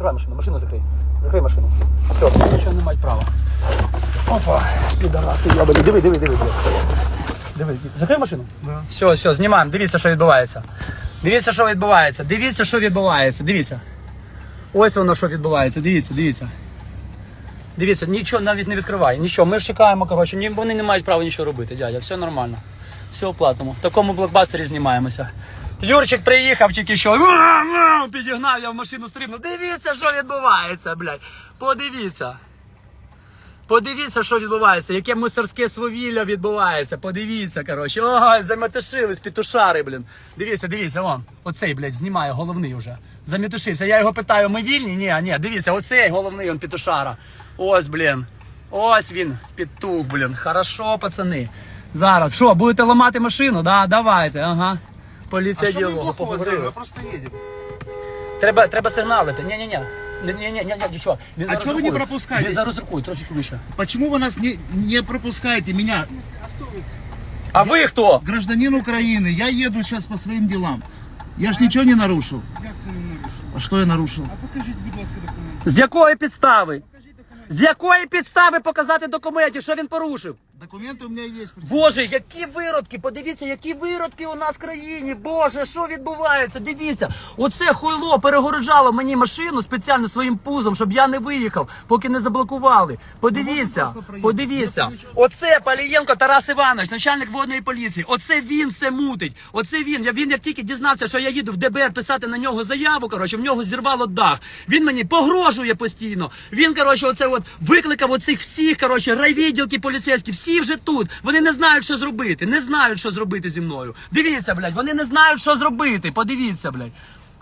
закривай машину, машину закрий. Закрий машину. Все, нічого не мають права. Опа, підараси, ябелі. Диви, диви, диви, диви. Диви, закрий машину. Да. Все, все, знімаємо. Дивіться, що відбувається. Дивіться, що відбувається. Дивіться, що відбувається. Дивіться. Ось воно, що відбувається. Дивіться, дивіться. Дивіться, нічого навіть не відкриває. Нічого. Ми ж чекаємо, коротше, ні, вони не мають права нічого робити, дядя. Все нормально. Все оплатимо. В такому блокбастері знімаємося. Юрчик приїхав тільки що. Підігнав я в машину стрибнув. Дивіться, що відбувається, блядь. Подивіться. Подивіться, що відбувається, яке мусорське свавілля відбувається. Подивіться, коротше. Ой, заметушились, петушари, блін. Дивіться, дивіться, вон. Оцей, блядь, знімає головний уже. Заметушився. Я його питаю, ми вільні? Ні, ні, дивіться, оцей головний, он петушара. Ось, блін. Ось він, петух, блін. Хорошо, пацани. Зараз. Що, будете ламати машину? Да, давайте, ага. Поліція А что мы діалогу, плохого сделали? поговорили. Мы просто едем. Треба, треба сигналити. Ні-ні-ні. Ні-ні-ні, нічого. Він А зараз чого ви не рукує. пропускаєте? Він зараз рукує, трошки вище. Почему вы нас не, не пропускаете, меня, А ви хто? гражданин Украины? Я еду сейчас по своим делам. Я ж ничего не нарушил. Як це не нарушено? А что я нарушил? А покажіть, будь ласка, документи. З якої підстави? Покажіть документи. З якої підстави показати документи, що він порушив? Документы у меня есть. Боже, які виродки! Подивіться, які виродки у нас в країні. Боже, що відбувається? Дивіться, оце хуйло перегороджало мені машину спеціально своїм пузом, щоб я не виїхав, поки не заблокували. Подивіться, подивіться. Оце Палієнко Тарас Іванович, начальник водної поліції. Оце він все мутить. Оце він. Я він як тільки дізнався, що я їду в ДБР писати на нього заяву. Коротше, в нього зірвало дах. Він мені погрожує постійно. Він коротше, оце от викликав оцих всіх коротше, райвідділки поліцейські. Всі вже тут. Вони не знають, що зробити. Не знають, що зробити зі мною. Дивіться, блядь, вони не знають, що зробити. Подивіться, блядь.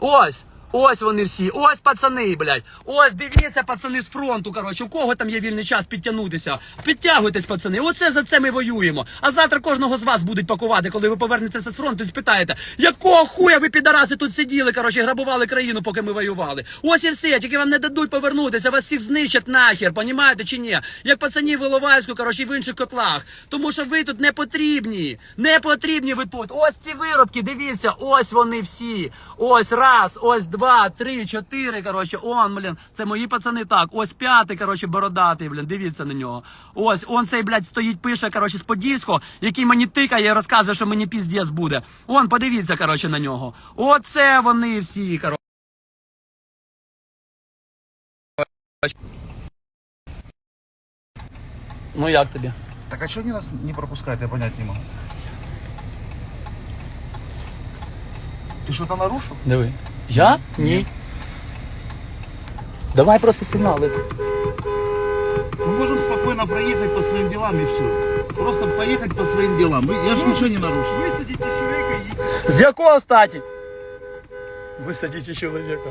Ось. Ось вони всі, ось пацани, блядь. Ось дивіться, пацани з фронту. Коротше, у кого там є вільний час підтягнутися? Підтягуйтесь, пацани. Оце за це ми воюємо. А завтра кожного з вас будуть пакувати, коли ви повернетеся з фронту і спитаєте, якого хуя ви підараси тут сиділи, коротше, грабували країну, поки ми воювали. Ось і все, тільки вам не дадуть повернутися, вас всіх знищать нахер, понімаєте чи ні? Як пацанів Іловайську, коротше, в інших котлах. Тому що ви тут не потрібні. Не потрібні ви тут. Ось ці виродки, дивіться, ось вони всі. Ось раз, ось два, три, чотири. Коротше, он, блін, це мої пацани так. Ось п'ятий, коротше, бородатий, блін, дивіться на нього. Ось, он цей, блядь, стоїть, пише, коротше, з Подільського, який мені тикає і розказує, що мені піздець буде. Он, подивіться, коротше, на нього. Оце вони всі, коротше. Ну як тобі? Так а что они нас не пропускают, я понять не могу. Ты что-то нарушил? Диви. Я? Ні. Давай просто сигналити. Мы можем спокойно проехать по своим делам и все. Просто поехать по своим делам. Мы- Я же ничего не нарушил. Висадіть чоловіка і їдьте. З якого статі? Висадіть чоловіка.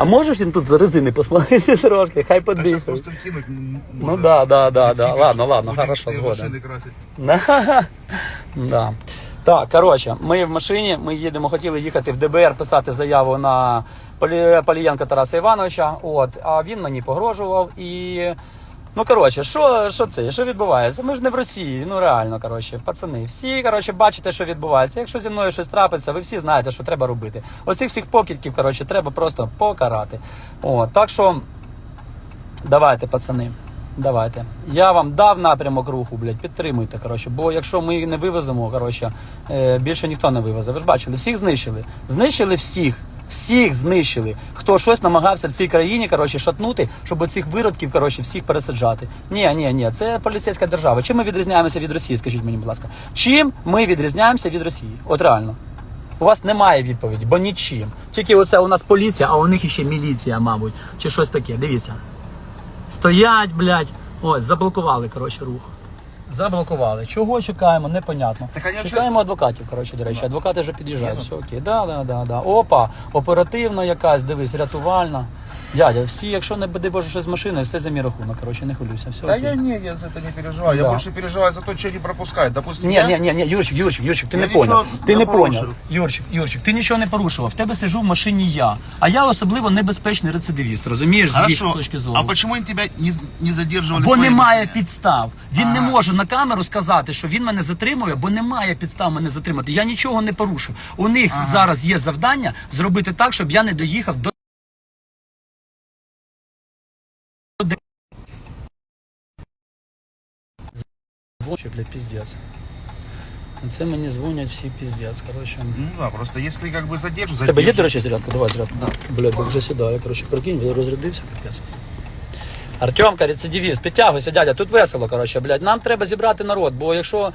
А можеш їм тут за резини посмотрити трошки, хай Сейчас просто кинуть. м, Ну да, да, да, да. Ладно, ладно, будем хорошо, ты згоден. Да. да. Так, коротше, ми в машині, ми їдемо, хотіли їхати в ДБР, писати заяву на Полі... Полієнка Тараса Івановича. От, а він мені погрожував і. Ну, коротше, що, що це? Що відбувається? Ми ж не в Росії, ну реально, коротше, пацани. Всі, коротше, бачите, що відбувається. Якщо зі мною щось трапиться, ви всі знаєте, що треба робити. Оцих всіх покидьків, коротше, треба просто покарати. От, так що. Давайте, пацани. Давайте. Я вам дав напрямок руху, блядь, підтримуйте, коротше. Бо якщо ми не вивеземо, коротше, е, більше ніхто не вивезе. Ви ж бачили, всіх знищили. Знищили всіх. Всіх знищили. Хто щось намагався в цій країні, коротше, шатнути, щоб оцих виродків, коротше, всіх пересаджати. Ні, ні, ні, це поліцейська держава. Чим ми відрізняємося від Росії? Скажіть мені, будь ласка. Чим ми відрізняємося від Росії? От реально. У вас немає відповіді, бо нічим. Тільки оце у нас поліція, а у них ще міліція, мабуть, чи щось таке. Дивіться. Стоять, блядь. Ось, заблокували, коротше, рух. Заблокували. Чого чекаємо, непонятно. Так, а я Чекаємо адвокатів, коротше, до речі. Адвокати вже під'їжджають. Все окей. Да, да, да, да. Опа, оперативно якась, дивись, рятувальна. Дядя, всі, якщо не буде боже щось з машиною, все за мій рахунок. Коротше, не хвилюйся. Все Да окей. я не, я за это не переживаю. Да. Я больше переживаю за то, что не пропускают. Допустим, Ні, я... ні, ні, ні, Юрчик, Юрчик, Юрчик, ти Я не нічого поняв. Ти не не порушив. поняв. Юрчик, Юрчик, ти нічого не порушував. В тебе сижу в машині я. А я особливо небезпечний рецидивіст, розумієш, з їх Хорошо. точки зору. А почему они тебя не, не задерживали? Бо в твоей немає підстав. Він не може на камеру сказати, що він мене затримує, бо немає підстав мене затримати. Я нічого не порушив. У них зараз є завдання зробити так, щоб я не доїхав до. Вообще, блядь, пиздец. Це мені дзвонять всі піздець, коротше. Ну да, просто если как бы задержу, В тебе є, до речі, зарядка? Давай зарядку. Блядь, бо вже сідає. Коротше, прикинь, розрядився, капець. Артемка, рецидивіст, підтягуйся, дядя, тут весело, коротше, блядь. Нам треба зібрати народ, бо якщо.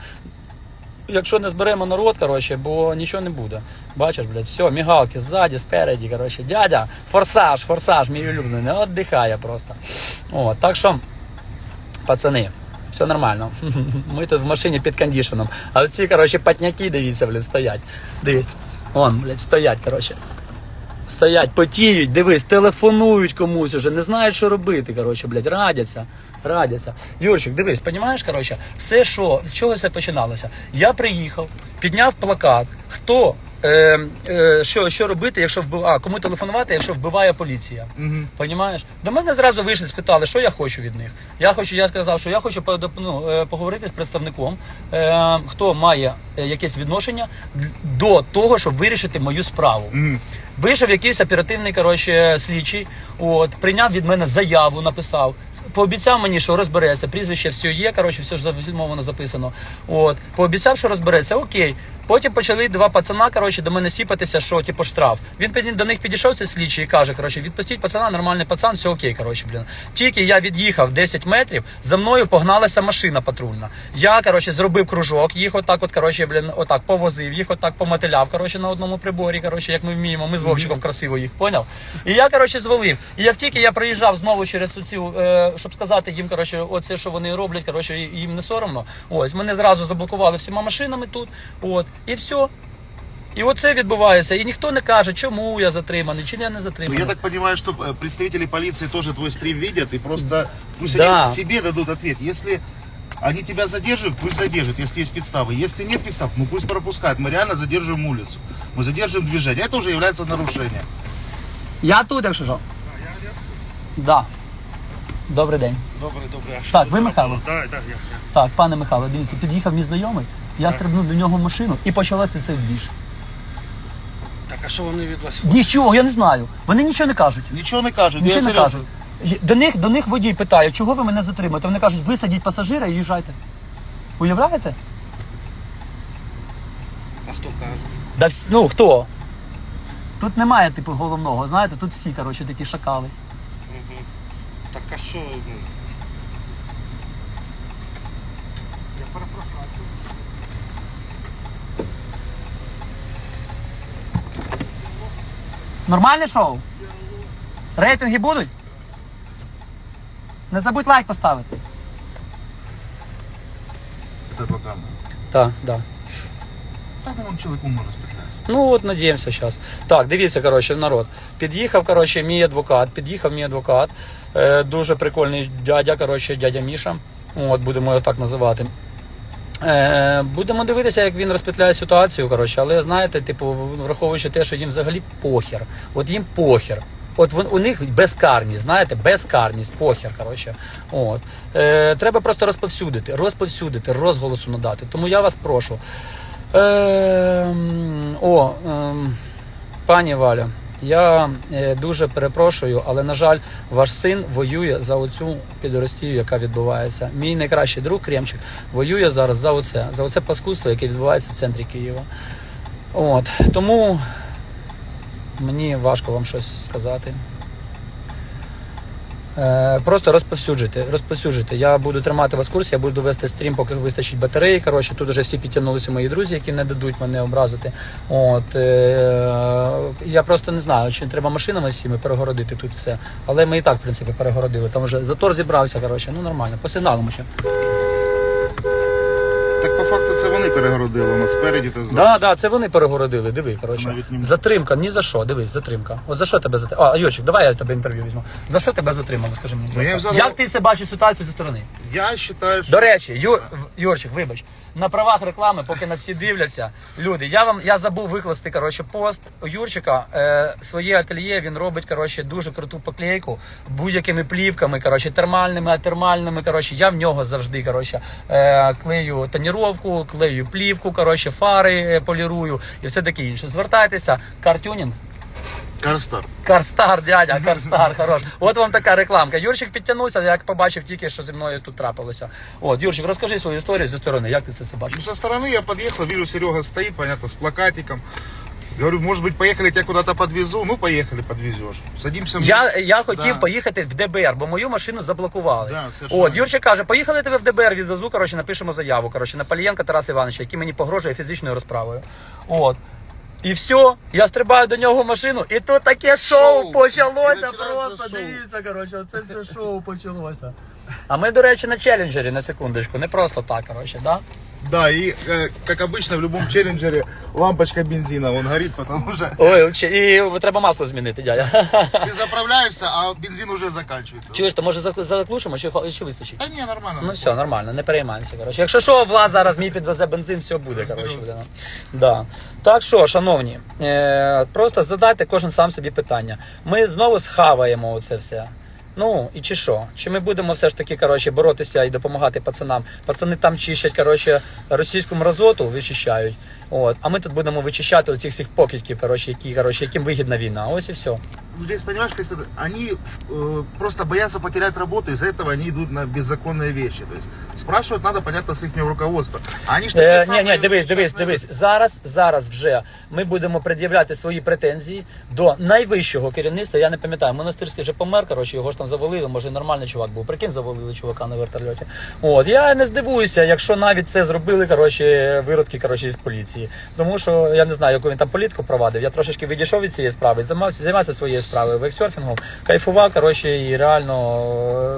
Якщо не зберемо народ, коротше, бо нічого не буде. Бачиш, блядь, все, мігалки ззаді, спереді, коротше, дядя, форсаж, форсаж, мій улюблений, віддихає просто. О, так що, пацани, все нормально. Ми тут в машині під кондішеном. А ці, коротше, патняки, дивіться, блядь, стоять. Дивись. Вон, блядь, стоять, коротше. Стоять, потіють, дивись, телефонують комусь уже, не знають, що робити. Коротше, блядь, радяться, радяться. Юрчик, дивись, понімаєш, коротше, все, що з чого це починалося? Я приїхав, підняв плакат. Хто? Е, е, що, що робити, якщо вбив... а, кому телефонувати, якщо вбиває поліція? Мгм. Понімаєш? До мене зразу вийшли, спитали, що я хочу від них. Я хочу, я сказав, що я хочу ну, е, поговорити з представником, е, хто має е, якесь відношення до того, щоб вирішити мою справу. Мгм. Вийшов якийсь оперативний коротше, слідчий, от, прийняв від мене заяву, написав. Пообіцяв мені, що розбереться. Прізвище все є, коротше, все ж зафільмовано записано. От, пообіцяв, що розбереться, окей. Потім почали два пацана, коротше, до мене сіпатися, що типу штраф. Він під- до них підійшов цей слідчий і каже, коротше, відпустіть пацана, нормальний пацан, все окей, коротше, блін. Тільки я від'їхав 10 метрів, за мною погналася машина патрульна. Я, коротше, зробив кружок, їх отак, от, коротше, блін, отак повозив, їх отак помотиляв, коротше, на одному приборі, коротше, як ми вміємо. Ми з Вовчиком красиво їх поняв. І я, коротше, звалив. І як тільки я приїжджав знову через цю, е, щоб сказати їм, коротше, оце, що вони роблять, коротше, їм не соромно. Ось, мене зразу заблокували всіма машинами тут. От, і все. І оце відбувається. І ніхто не каже, чому я затриманий, чи я не Ну, затриманий. я так понимаю, что э, представители полиции тоже твой стрим видят и просто пусть Да. они себе дадут ответ. Если они тебя задерживают, пусть задержат, если есть подставы. Если нет подстав, ну пусть пропускают. Мы реально задерживаем улицу. Мы задерживаем движение. Это уже является нарушением. Я тут, якщо що. Да. Добрий день. Добре, добре. А що Так, тут ви треба Михайло? було? Так, так, я. я. Так, пане Михайло, дивіться, під'їхав мій знайомий, я стрибнув до нього в машину і почалося цей двіж. Так, а що вони від вас? Нічого, я не знаю. Вони нічого не кажуть. Ничего не кажут. Нічого не кажуть. До них, до них водій питає, чого ви мене затримуєте? Вони кажуть, висадіть пасажира і їжджайте. Уявляєте? А хто каже? Да, вс- ну хто? Тут немає типу головного, знаєте, тут всі, коротше, такі шакали. Так, а що, ну... Я що? Нормальне шоу? Рейтинги будуть? Не забудь лайк поставити. Это пока. Так, так. Так он человеку может спетлять. Ну от надіємося зараз. Так, дивіться, коротше, народ. Під'їхав, коротше, мій адвокат, під'їхав мій адвокат. Е, дуже прикольний дядя, коротше, дядя Міша. От, будемо його так називати. Е, будемо дивитися, як він розпетляє ситуацію, коротше, але знаєте, типу, враховуючи те, що їм взагалі похер. От їм похер. От вон, у них безкарність, знаєте, безкарність, похер, коротше. От. Е, треба просто розповсюдити, розповсюдити, розголосу надати. Тому я вас прошу. Ем, о, ем, пані Валя, я е, дуже перепрошую, але на жаль, ваш син воює за оцю підростію, яка відбувається. Мій найкращий друг Кремчик воює зараз за оце, за оце паскудство, яке відбувається в центрі Києва. От тому мені важко вам щось сказати. Е, Просто розповсюджуйте, розповсюджуйте. Я буду тримати вас в курсі, я буду вести стрім, поки вистачить батареї. Коротше, тут вже всі підтягнулися мої друзі, які не дадуть мене образити. От е, я просто не знаю, чи треба машинами всіми перегородити тут все. Але ми і так, в принципі, перегородили. Там вже затор зібрався. Коротше, ну нормально, по сигналу ще. Так по факту це вони перегородили у нас спереді та ззаду. Да, да, це вони перегородили. Диви, коротше. навіть не- Затримка, ні за що. Дивись, затримка. От за що тебе затримали? А, Йочик, давай я тебе інтерв'ю візьму. За що тебе затримали? Скажи мені. Ну, я Як ти це бачиш ситуацію зі сторони? Я вважаю, що... До речі, Ю... Юрчик, вибач, на правах реклами, поки на всі дивляться. Люди, я вам я забув викласти коротше, пост Юрчика. Е, своє ательє він робить коротше, дуже круту поклейку будь-якими плівками, коротше, термальними, атермальними. Коротше, я в нього завжди коротше, е, клею тоніровку, клею плівку, коротше, фари е, полірую і все таке інше. Звертайтеся, картюнінг. Карстар. Карстар, дядя, Карстар, хорош. От вам така рекламка. Юрчик підтягнувся, як побачив тільки, що зі мною тут трапилося. От, Юрчик, розкажи свою історію зі сторони, як ти це все бачиш? Ну, со стороны я подъехал, вижу, Серега стоит, понятно, с плакатиком. Говорю, может быть, поехали, я тебя куда-то подвезу. Ну, поехали, подвезешь. Садимся. на- Я, я хотів Да. поїхати в ДБР, бо мою машину заблокували. Да, совершенно. От, Юрчик каже, поїхали тебе в ДБР, відвезу, коротше, напишемо заяву. Коротше, на Палієнка Тараса Івановича, який мені погрожує фізичною розправою. От. І все, я стрибаю до нього в машину, і тут таке шоу, Шоу. почалося просто. шоу. Дивіться, коротше, оце все шоу почалося. А ми, до речі, на челленджері на секундочку, не просто так, коротше, да? Да, и, э, как обычно, в любом челленджере лампочка бензина, он горит, потому что Ой, чи- і треба масло змінити, дядя. ты заправляешься, а бензин уже заканчивается. Чуєш, то може зак- заглушимо, чи, фа- чи вистачить? Да не, нормально. Ну все, нормально, не переймаємося. Коротше. Якщо що, Влад зараз мій підвезе бензин, все буде. Коротше, буде. Да. Так що, шановні, е, просто задайте кожен сам собі питання. Ми знову схаваємо оце все. Ну і чи що? Чи ми будемо все ж таки коротше, боротися і допомагати пацанам? Пацани там чищать коротше, російську мразоту, вичищають. От, а ми тут будемо вичищати оцих всіх покидьків, коротше, які, коротше, яким вигідна війна. Ось і все. Ну, Здесь, понимаешь, Костя, они э, просто боятся потерять работу, из-за этого они идут на беззаконные вещи. То есть спрашивать надо, понятно, с их руководства. А они ж такие Е, ні, самые ні, дивись, дивись, несчастные дивись. Зараз, зараз вже ми будемо пред'являти свої претензії до найвищого керівництва. Я не пам'ятаю, монастирський вже помер. Коротше, його ж там завалили. Може, нормальний чувак був. Прикинь, завалили чувака на вертольоті. От я не здивуюся, якщо навіть це зробили коротше, виродки коротше, із поліції. Тому що я не знаю, яку він там політику провадив. Я трошечки відійшов від цієї справи, займався, займався своєю справою вексерфінгом, кайфував коротше, і реально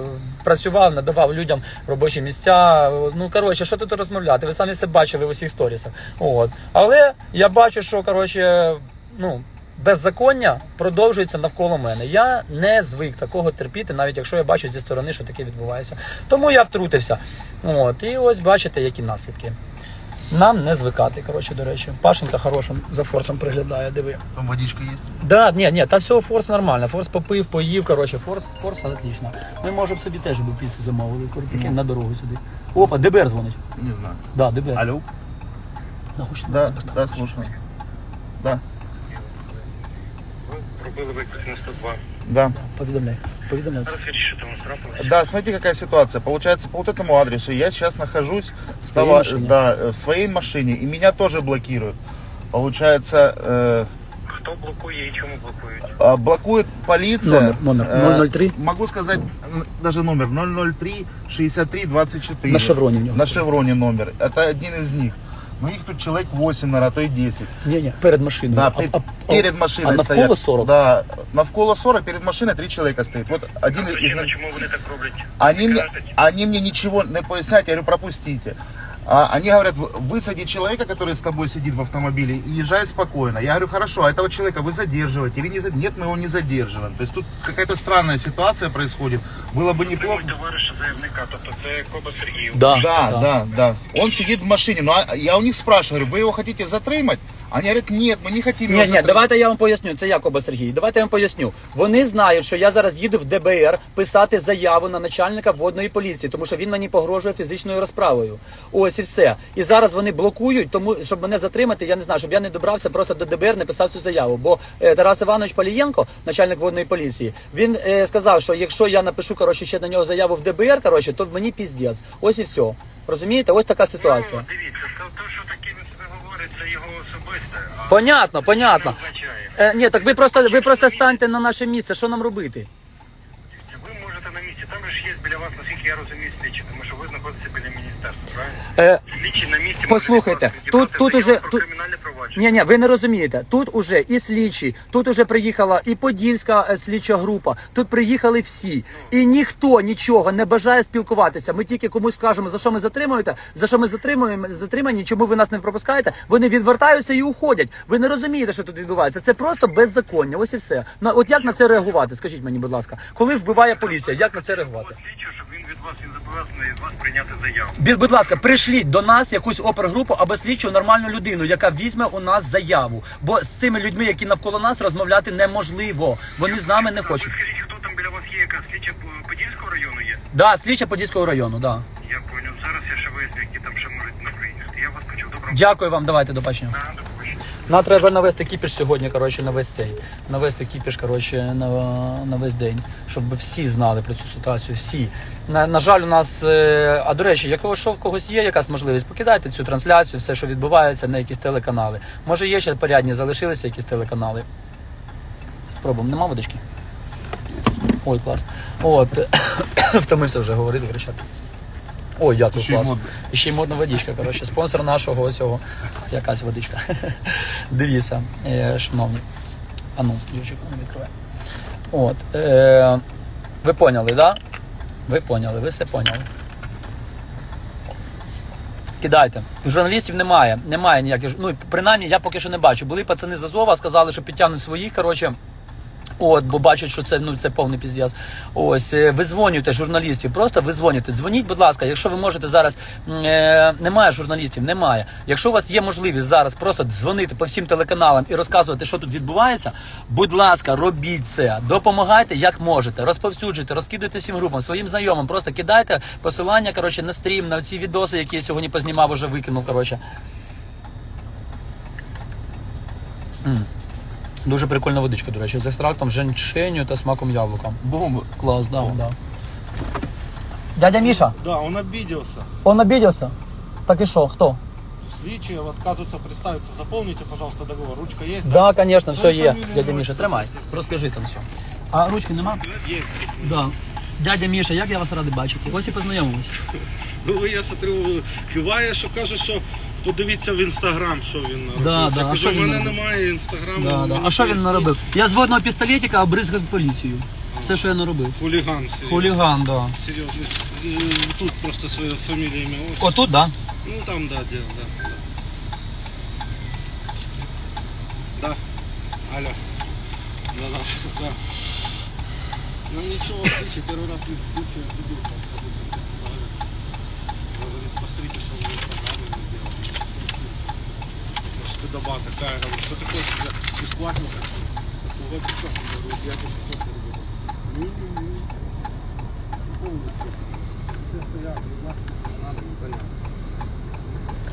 е, працював, надавав людям робочі місця. Ну коротше, що тут розмовляти? Ви самі все бачили в усіх сторісах. От. Але я бачу, що коротше, ну. Беззаконня продовжується навколо мене. Я не звик такого терпіти, навіть якщо я бачу зі сторони, що таке відбувається. Тому я втрутився. От, і ось бачите, які наслідки. Нам не звикати, коротше, до речі. Пашенька хорошим за форсом приглядає, диви. Там водичка есть. Да, ні, ні, та всього форс нормально. Форс попив, поїв, коротше, форс, форс отлично. Ми можемо собі теж би піцу замовили, прикинь, на дорогу сюди. Опа, ДБР дзвонить. Не знаю. Да, ДБР. Алло? Научно. Да, да, слушаю. Да, Ви пробили виклик на 102. да. Повідомляй. Повідомляй. Розкажіть, що там трапилось. Да, смотрите, какая ситуация. Получается, по вот этому адресу я сейчас нахожусь с своей того- машине? да, э, в своей машине, и меня тоже блокируют. Получается, э, Хто блокує і чому блокують? а, блокует полиция. Номер, номер, Э, 003? Могу сказать м, даже номер 003 63 24. На шевроне у него. На шевроне номер. Это один из них. Но их тут человек 8, наверное, а то и 10. Ні, ні, перед машиною. Да, А- пе- а- перед а машиной навколо стоят. 40? Да, навколо 40, перед машиной три человека стоит. Вот один из... Чому вони так роблять? Они мне, они мне ничего не поясняют, я говорю, пропустите. А, они говорят, «Вы- высади человека, который с тобой сидит в автомобиле, и езжай спокойно. Я говорю, хорошо, а этого человека вы задерживаете или не задерживаете? Нет, мы его не задерживаем. То есть тут какая-то странная ситуация происходит. Было бы неплохо. Мой товариша заявника, тобто це Коба Сергій. Да, Да, да, да, Он сидит в машине, но а- я у них спрашиваю, говорю, вы его хотите затримать? Они говорят, нет, мы не хотим его Ні, ні, затримать. давайте я вам поясню. Це Якоба Сергій. Давайте я вам поясню. Вони знають, що я зараз їду в ДБР писати заяву на начальника водної поліції, тому що він мені погрожує фізичною розправою. Ось і все. І зараз вони блокують, тому щоб мене затримати, я не знаю, щоб я не добрався просто до ДБР, не писав цю заяву. Бо е, Тарас Іванович Палієнко, начальник водної поліції, він е, сказав, що якщо я напишу коротше ще на нього заяву в ДБР, коротше, то мені піздець. Ось і все. Розумієте? Ось така ситуація. Ну, дивіться, то, то, що таке він себе говорить, це його особисте. а Понятно, це понятно. не означає. Е, ні, так ви просто ви просто станьте на наше місце. Що нам робити? Ви можете на місці, там же ж є біля вас, наскільки я розумію, слідчі, тому що ви знаходитеся біля правильно? Е, Слідчі на місці Послухайте, можуть тут- відібрати тут заяву уже- про тут- кримінальне провадження. Ні, ні, ви не розумієте. Тут уже і слідчі, тут уже приїхала і Подільська е, слідча група. Тут приїхали всі, і ніхто нічого не бажає спілкуватися. Ми тільки комусь скажемо, за що ми затримуєте, за що ми затримуємо затримані, чому ви нас не пропускаєте. Вони відвертаються і уходять. Ви не розумієте, що тут відбувається. Це просто беззаконня. Ось і все. На от як на це реагувати? Скажіть мені, будь ласка, коли вбиває поліція, як на це реагувати? Щоб від вас він зобов'язаний від вас прийняти заяву. Будь, будь ласка, пришліть до нас якусь опергрупу або слідчу нормальну людину, яка візьме у нас заяву. Бо з цими людьми, які навколо нас, розмовляти неможливо. Вони з нами не ви хочуть. скажіть, хто там біля вас є, яка слідча Подільського району є? Да, слідча Подільського району, да. Я поняв. Зараз я ще виясню, які там ще можуть на приїхати. Я вас почув. Доброго Дякую вам, давайте до бачення. дня. До побачення. Нам треба навести кіпіш сьогодні, коротше, на весь цей. Навести кіпіш, коротше, на, на весь день, щоб всі знали про цю ситуацію. Всі. На, на жаль, у нас. е, А до речі, якщо що в когось є якась можливість, покидайте цю трансляцію, все, що відбувається на якісь телеканали. Може, є ще порядні, залишилися якісь телеканали. Спробуємо. Нема водички? Ой, клас. От, втомився вже говорити, кричати. Ой, дякую, Ще й клас. І ще й модна водичка, коротше, спонсор нашого цього. Якась водичка. Дивіться, е, шановні. А ну, Юрчик, не відкривай. От. Е, ви поняли, да? Ви поняли, ви все поняли. Кидайте. Журналістів немає. Немає ніяких. Ну, принаймні, я поки що не бачу. Були пацани з Азова, сказали, що підтягнуть своїх, коротше. От, бо бачать, що це ну це повний піздець. Ось е, визвонюйте журналістів, просто визвонюйте. Дзвоніть, будь ласка, якщо ви можете зараз. Е, немає журналістів, немає. Якщо у вас є можливість зараз просто дзвонити по всім телеканалам і розказувати, що тут відбувається, будь ласка, робіть це. Допомагайте як можете, розповсюджуйте, розкидайте всім групам, своїм знайомим. Просто кидайте посилання коротше, на стрім, на ці відоси, які я сьогодні познімав, уже викинув. Коротше. Дуже прикольна водичка, до речі, з екстрактом женьшеню та смаком яблука. Бомба. Клас, да, да. Дядя Міша, Да, он обиделся. он обиделся? Так і що, хто? Сличие отказывается представиться. Заполните, пожалуйста, договор. Ручка есть? Да, конечно, все є. Дядя Міша, тримай. Розкажи там все. А ручки нема? Есть. Да. Дядя Міша, як я вас радий бачити? Ось і познайомились. Ну, я смотрю, киває, що каже, що подивіться в інстаграм, що він робив. Да, да, Я а кажу, що він мене немає інстаграму. Да, да. А що він наробив? Я з водного пістолетика обризгав поліцію. Все, що я наробив. Хуліган, серйозно. Хуліган, да. Серйозно. М, Тут просто своя фамілія, ім'я. отчество. Отут, да? Ну, там, да, дело, да. да. Да. Алло. Да, да, да. Ну ничего, слушай, первый раз в случае видел, Стыдоба такая, говорит, что такое себя бесплатно? Такого бесплатно, говорю, я тут просто работаю. Не-не-не. Полностью. Все стоят, не знаю, что надо, непонятно.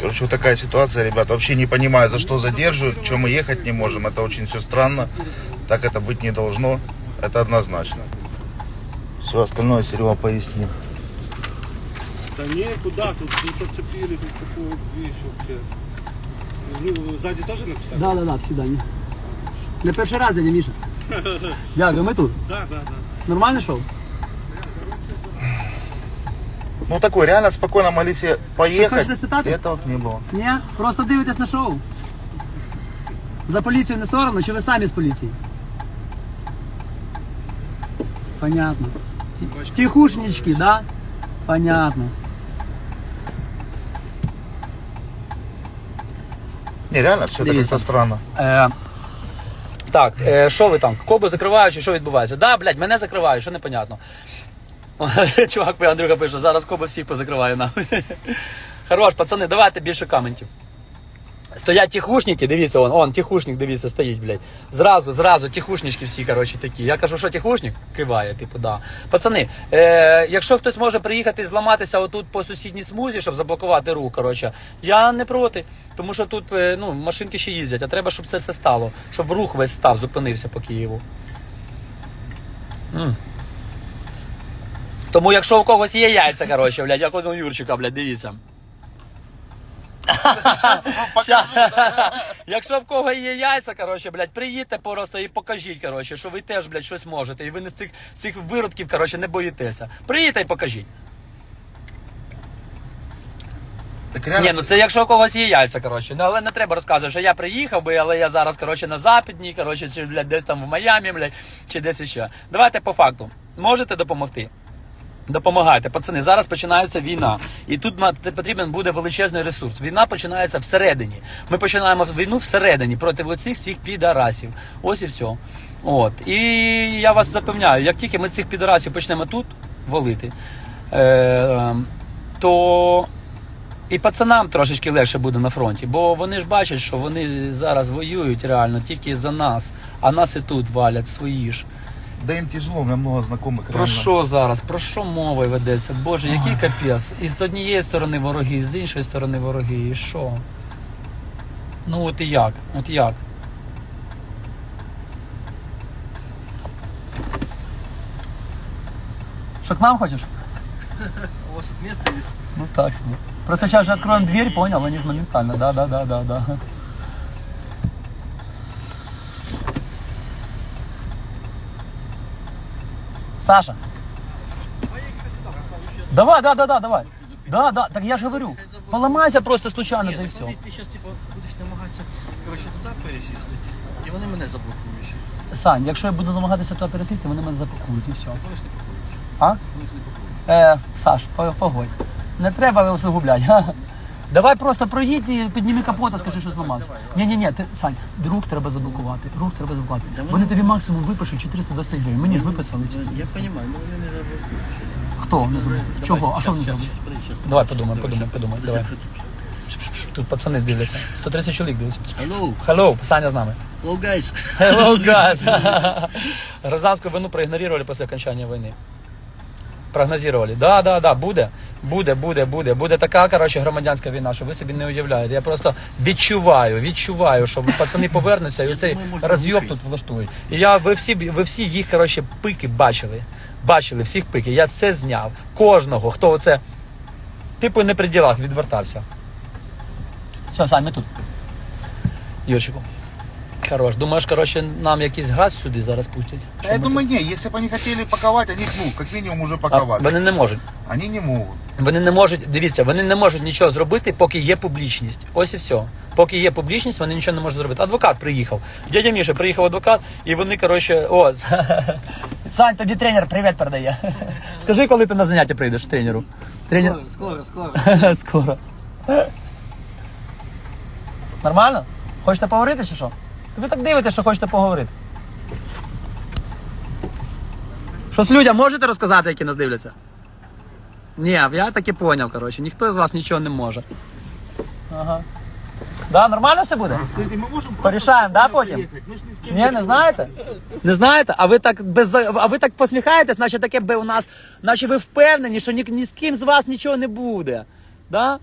Короче, вот такая ситуация, ребят. Вообще не понимаю, за что задерживают, что мы ехать не можем. Это очень все странно. Так это быть не должно. Это однозначно. Все остальное Серега пояснил. Да некуда, тут тут оцепили, тут такую вещь вообще. Ну, сзади тоже написали? Да, да, да, всі дані. Не перший раз, дядя Міша. Дякую, ми тут. Да, да, да. Нормально шоу? Ну такой, реально спокойно могли себе поехать. хочешь испытать? Этого не было. Ні, просто дивитесь на шоу. За поліцію не соромно, чи ви самі з поліції? Понятно. Ці- Тихушнички, да? Понятно. Не, реально, все таке Дивіться. как-то странно. Е, так, е, що ви там? Коби закривають, чи що відбувається? Да, блядь, мене закривають, що непонятно. Чувак, Андрюха пише, зараз коби всіх позакриває нам. Хорош, пацани, давайте більше коментів. Стоять тихушники, дивіться, он, он, тихушник, дивіться, стоїть, блядь. Зразу, зразу, тихушнички всі, коротше, такі. Я кажу, що тихушник? Киває, типу, да. Пацани, е, якщо хтось може приїхати зламатися отут по сусідній смузі, щоб заблокувати рух, коротше, я не проти. Тому що тут е, ну, машинки ще їздять, а треба, щоб це все стало, щоб рух весь став, зупинився по Києву. М. Тому якщо у когось є яйця, коротше, блядь, як у Юрчика, блядь, дивіться. Щас. Якщо в кого є яйця, коротше, блядь, приїдьте просто і покажіть, коротше, що ви теж, блядь, щось можете. І ви не з цих, цих виродків, коротше, не боїтеся. Приїдьте і покажіть. Так реально, Ні, ну це якщо у когось є яйця, коротше. Ну, але не треба розказувати, що я приїхав би, але я зараз, коротше, на западній, коротше, чи блядь, десь там в Майамі, блядь, чи десь іще. Давайте по факту. Можете допомогти? Допомагайте, пацани. Зараз починається війна, і тут потрібен буде величезний ресурс. Війна починається всередині. Ми починаємо війну всередині проти оцих всіх підарасів. Ось і все. От і я вас запевняю, як тільки ми цих підарасів почнемо тут валити, е, е, то і пацанам трошечки легше буде на фронті, бо вони ж бачать, що вони зараз воюють реально тільки за нас, а нас і тут валять свої ж. Да им тяжело, у меня много знакомых. Про реально. що зараз? Про що мова ведеться? Боже, який капець. І з однієї сторони вороги, і з іншої сторони вороги. І що? Ну от і як? От як? Что, к нам хочешь? У вас тут место есть? Ну так себе. Просто сейчас же откроем дверь, понял? Они же моментально. Да, да, да, да, да. Саша. Давай, да, да, да, давай. Да, да, так я же говорю. Поломайся просто случайно, да и все. Ти зараз типу, будеш намагатися коротше, туди пересісти, і вони мене заблокують. Сань, якщо я буду намагатися туди пересісти, вони мене запакують і все. Вони ж не пакують. А? Вони ж не пакують. Е, Саш, погодь. Не треба усугублять. Давай просто проїдь і підніми капот, а скажи, що зламався. Ні, ні, ні, ти Сань, друг треба заблокувати. Рух треба заблокувати. Вони тобі максимум випишуть 425 гривень. Мені ж виписали. Я розумію, але вони не заблокують. Хто не забув? Чого? А що вони зробили? Давай подумай, подумай, подумай. Давай. Тут пацани дивляться. 130 чоловік дивляться. Hello, Hello, Саня з нами. hello guys. Hello, guys. Гражданскую войну проигнорировали после окончания войны. Прогнозировали. Да, да, да, буде. Буде, буде, буде. Буде така, коротше, громадянська війна, що ви собі не уявляєте. Я просто відчуваю, відчуваю, що пацани повернуться і оцей думаю, розйоб тут влаштують. І я, ви всі, ви всі їх, коротше, пики бачили. Бачили всіх пики. Я все зняв. Кожного, хто оце, типу, не при ділах відвертався. Все, Сань, ми тут. Юрчику. Хорош. Думаєш, коротше, нам якийсь газ сюди зараз пустять? Я думаю, не, если бы они хотели паковать, они, ну, как минимум уже А, паковали. вони не можуть. Они не могут. Вони не можуть, дивіться, вони не можуть нічого зробити, поки є публічність. Ось і все. Поки є публічність, вони нічого не можуть зробити. Адвокат приїхав. Дядя Міша приїхав адвокат, і вони, коротше, о, Сань, тобі тренер привіт передає. Скажи, коли ти на заняття прийдеш тренеру. Тренер. Скоро, скоро. Скоро. Нормально? Хочете поговорити чи що? Ви так дивитесь, що хочете поговорити. Щось людям можете розказати, які нас дивляться? Ні, я таки поняв, коротше. Ніхто з вас нічого не може. Ага. Да, нормально все буде? Скажите, мы Порішаємо, да, потім? Ні, не знаєте? Не знаєте? А ви так без а ви так посміхаєтесь, наче таке би у нас, наче ви впевнені, що ні, ні з ким з вас нічого не буде. Да?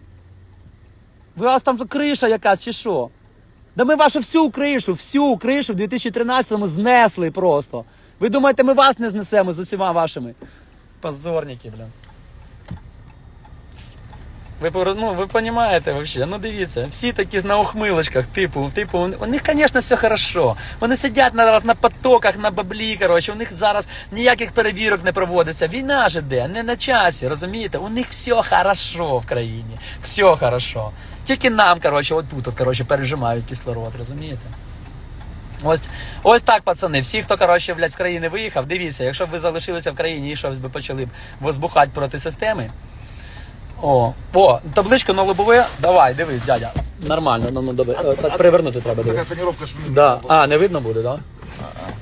Ви у вас там криша якась чи що? Да ми вашу всю кришу, всю кришу в 2013-му знесли просто. Ви думаєте, ми вас не знесемо з усіма вашими? Позорники, блін. Ви ну, ви розумієте вообще, ну дивіться, всі такі на ухмилочках, типу, типу, у них, звісно, все хорошо. Вони сидять зараз на потоках, на баблі, коротше, у них зараз ніяких перевірок не проводиться. Війна ж іде, не на часі, розумієте? У них все хорошо в країні. Все хорошо. Тільки нам, коротше, отут, от, коротше, пережимають кислород, розумієте? Ось, ось так, пацани. Всі, хто коротше, блядь, з країни виїхав, дивіться, якщо б ви залишилися в країні і щось би почали б возбухати проти системи. О, о, табличка на лобове. Давай, дивись, дядя. Нормально, ну, ну давай. Е, Так привернути треба Дивись. Така тонировка, що не Да. А, не видно буде, так? Да?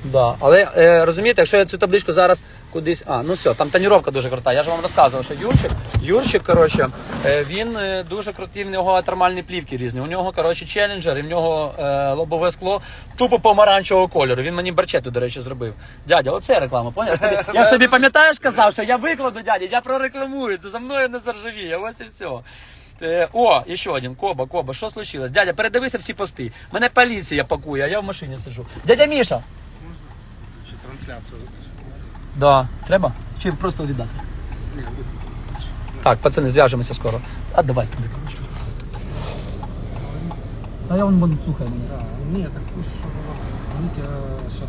Да. Але е, розумієте, якщо я цю табличку зараз кудись. А, ну все, там тоніровка дуже крута. Я ж вам розказував, що Юрчик, Юрчик, коротше, е, він е, дуже крутий, в нього термальні плівки різні. У нього, коротше, челенджер, і в нього е, лобове скло тупо помаранчевого кольору. Він мені барчету, до речі, зробив. Дядя, оце реклама, поняв? Я тобі пам'ятаєш, казав, що я викладу, дядя, я прорекламую, ти за мною не заржавіє, ось і все. О, ще один, Коба, Коба, що случилось? Дядя, передивися всі пости. Мене поліція пакує, а я в машині сиджу. Дядя Міша. Трансляцію. Да. Треба? Чи просто віддати? Так, пацани, зв'яжемося скоро. А давай туди. А я вон буду слухай мене. Да, ні, так пусть, вони тебе зараз